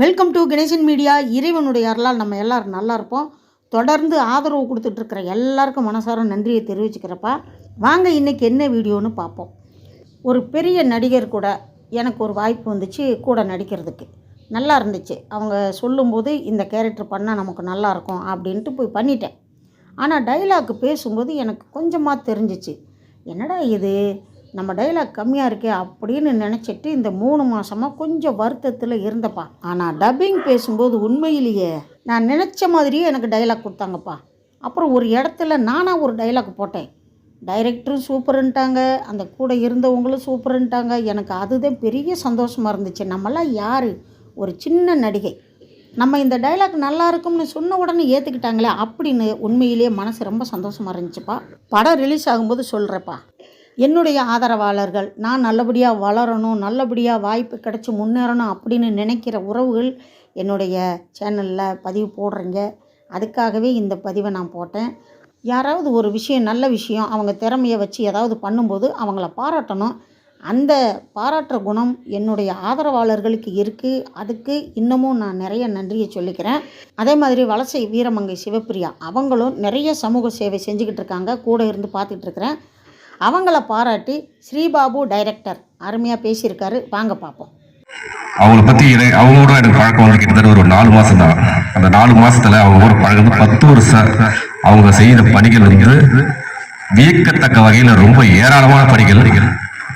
Welcome to Ganesan media இறைவனுடைய அருளால் நம்ம எல்லாரும் நல்லா இருப்போம். தொடர்ந்து ஆதரவு கொடுத்துட்ருக்கிற எல்லாருக்கும் மனசார நன்றியை தெரிவிச்சுக்கிறப்பா. வாங்க இன்றைக்கி என்ன வீடியோன்னு பார்ப்போம். ஒரு பெரிய நடிகர் கூட எனக்கு ஒரு வாய்ப்பு வந்துச்சு கூட நடிக்கிறதுக்கு. நல்லா இருந்துச்சு. அவங்க சொல்லும்போது இந்த கேரக்டர் பண்ணால் நமக்கு நல்லாயிருக்கும் அப்படின்ட்டு போய் பண்ணிட்டேன். ஆனால் டைலாக் பேசும்போது எனக்கு கொஞ்சமாக தெரிஞ்சிச்சு. என்னடா இது? நம்ம டைலாக் கம்மியாக இருக்கே அப்படின்னு நினச்சிட்டு இந்த மூணு மாதமாக கொஞ்சம் வருத்தத்தில் இருந்தப்பா. ஆனால் டப்பிங் பேசும்போது உண்மையிலேயே நான் நினச்ச மாதிரியே எனக்கு டைலாக் கொடுத்தாங்கப்பா. அப்புறம் ஒரு இடத்துல நானாக ஒரு டைலாக் போட்டேன். டைரக்டரும் சூப்பருன்ட்டாங்க அந்த கூட இருந்தவங்களும் சூப்பருன்ட்டாங்க எனக்கு அதுதான் பெரிய சந்தோஷமாக இருந்துச்சு. நம்மளாம் யார்? ஒரு சின்ன நடிகை. நம்ம இந்த டைலாக் நல்லா இருக்கும்னு சொன்ன உடனே ஏற்றுக்கிட்டாங்களே அப்படின்னு உண்மையிலேயே மனசு ரொம்ப சந்தோஷமாக இருந்துச்சுப்பா. படம் ரிலீஸ் ஆகும்போது சொல்கிறப்பா என்னுடைய ஆதரவாளர்கள் நான் நல்லபடியாக வளரணும் நல்லபடியாக வாய்ப்பு கிடச்சி முன்னேறணும் அப்படின்னு நினைக்கிற உறவுகள் என்னுடைய சேனலில் பதிவு போடுறீங்க. அதுக்காகவே இந்த பதிவை நான் போட்டேன். யாராவது ஒரு விஷயம் நல்ல விஷயம் அவங்க திறமையை வச்சு ஏதாவது பண்ணும்போது அவங்கள பாராட்டணும். அந்த பாராட்டுற குணம் என்னுடைய ஆதரவாளர்களுக்கு இருக்குது அதுக்கு இன்னமும் நான் நிறைய நன்றியை சொல்லிக்கிறேன். அதே மாதிரி வலசை வீரமங்கை சிவப்பிரியா அவங்களும் நிறைய சமூக சேவை செஞ்சுக்கிட்டு இருக்காங்க. கூட இருந்து பார்த்துட்ருக்குறேன் அவங்கள பாராட்டி ஸ்ரீபாபு டைரக்டர் அருமையாக பேசியிருக்காரு. வாங்க பார்ப்போம். அவங்கள பற்றி எனக்கு- அவங்களோட எனக்கு பழக்கம் வந்து கிட்டத்தட்ட ஒரு நாலு மாதம் தான். அந்த நாலு மாதத்தில் அவங்க கூட பழகுது பத்து வருஷம் அவங்க செய்த பணிகள் வந்து வியக்கத்தக்க வகையில் ரொம்ப ஏராளமான பணிகள்.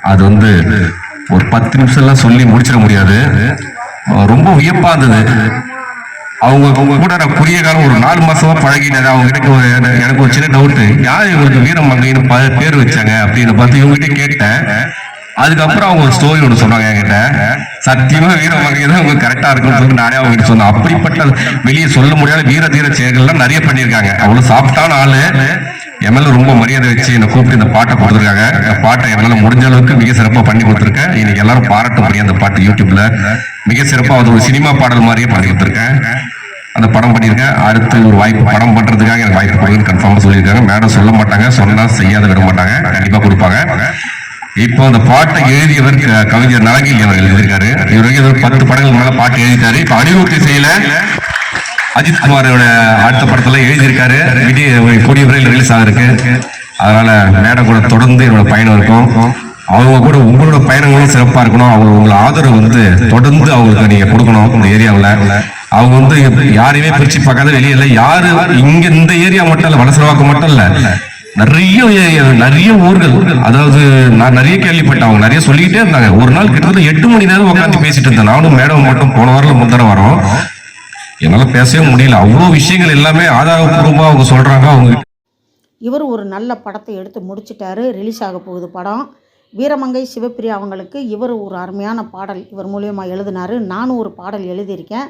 அது வந்து ஒரு பத்து நிமிஷம்லாம் சொல்லி முடிச்சிட முடியாது. ரொம்ப வியப்பாக இருந்தது. அவங்க அவங்க கூட நான் குறுகிய காலம் ஒரு நாலு மாசமா பழகினது அவங்க கிட்ட ஒரு எனக்கு ஒரு சின்ன டவுட்டு யார் இவங்களுக்கு வீரமங்கைன்னு ப- பேர் வச்சாங்க அப்படின்னு பார்த்து இவங்க கிட்ட கேட்டேன். அதுக்கப்புறம் அவங்க ஒரு ஸ்டோரி ஒன்று சொன்னாங்க என்கிட்ட. சத்தியமா வீரமங்கை தான் அவங்க கரெக்டா இருக்குன்னு சொல்லி நானே அவங்க கிட்ட சொன்னேன். அப்படிப்பட்ட வெளியே சொல்ல முடியாத வீர தீர செயல்கள்லாம் நிறைய பண்ணியிருக்காங்க. அவ்வளவு சாப்பிட்டான ஆளு. என் ரொம்ப மரியாதை வச்சு என்னை கூப்பிட்டு இந்த பாட்டை கொடுத்துருக்காங்க. பாட்டை என்னால முடிஞ்ச அளவுக்கு மிக சிறப்பாக பண்ணி கொடுத்துருக்கேன். இன்னைக்கு எல்லாரும் பாராட்டும்படி அந்த பாட்டு யூடியூப்ல மிக சிறப்பாக அது ஒரு சினிமா பாடல் மாதிரியே பண்ணி கொடுத்துருக்கேன். அந்த படம் பண்ணியிருக்கேன். அடுத்து ஒரு வாய்ப்பு படம் பண்றதுக்காக எனக்கு வாய்ப்பு கொடுங்க கன்ஃபார்மாக சொல்லியிருக்காங்க மேடம் சொல்ல மாட்டாங்க சொன்னால் செய்யாத விட மாட்டாங்க. கண்டிப்பாக கொடுப்பாங்க. இப்போ அந்த பாட்டை எழுதியவர் கவிஞர் நலங்கில் அவர் எழுதியிருக்காரு. இவர் வரைக்கும் ஒரு பத்து படங்கள் மேலே பாட்டு எழுதிட்டாரு. இப்போ அனிருத்தி செய்யல அஜித் குமாரோட அடுத்த படத்துல எழுதியிருக்காரு. விஜய் கூடிய விரைவில் ரிலீஸ் ஆகிருக்கு அதனால மேடம் கூட தொடர்ந்து என்னோட பயணம் இருக்கும். அவங்க கூட உங்களோட பயணங்களும் சிறப்பாக இருக்கணும். அவங்க உங்களை ஆதரவு வந்து தொடர்ந்து அவங்களுக்கு நீங்கள் கொடுக்கணும் இந்த ஏரியாவில். அவங்க வந்து யாரையுமே பிரிச்சு பார்க்காத வெளியில யாரு இங்க இந்த ஏரியா மட்டும் இல்ல வலசரவாக்கம் மட்டும் இல்ல. நிறைய நிறைய ஊர்கள் அதாவது நான் நிறைய கேள்விப்பட்டேன் அவங்க நிறைய சொல்லிக்கிட்டே இருந்தாங்க. ஒரு நாள் கிட்டத்தட்ட எட்டு மணி நேரம் உட்காந்து பேசிட்டு இருந்தேன். நானும் மேடம் மட்டும் போன வாரம் முந்தர வரோம். என்னால பேசவே முடியல. அவ்வளோ விஷயங்கள் எல்லாமே ஆதாரபூர்வமாக அவங்க சொல்றாங்க அவங்க இவர் ஒரு நல்ல படத்தை எடுத்து முடிச்சிட்டாரு. ரிலீஸ் ஆக போகுது படம். வீரமங்கை சிவப்பிரியா அவங்களுக்கு இவர் ஒரு அருமையான பாடல். இவர் மூலியமாக எழுதினார். நானும் ஒரு பாடல் எழுதியிருக்கேன்.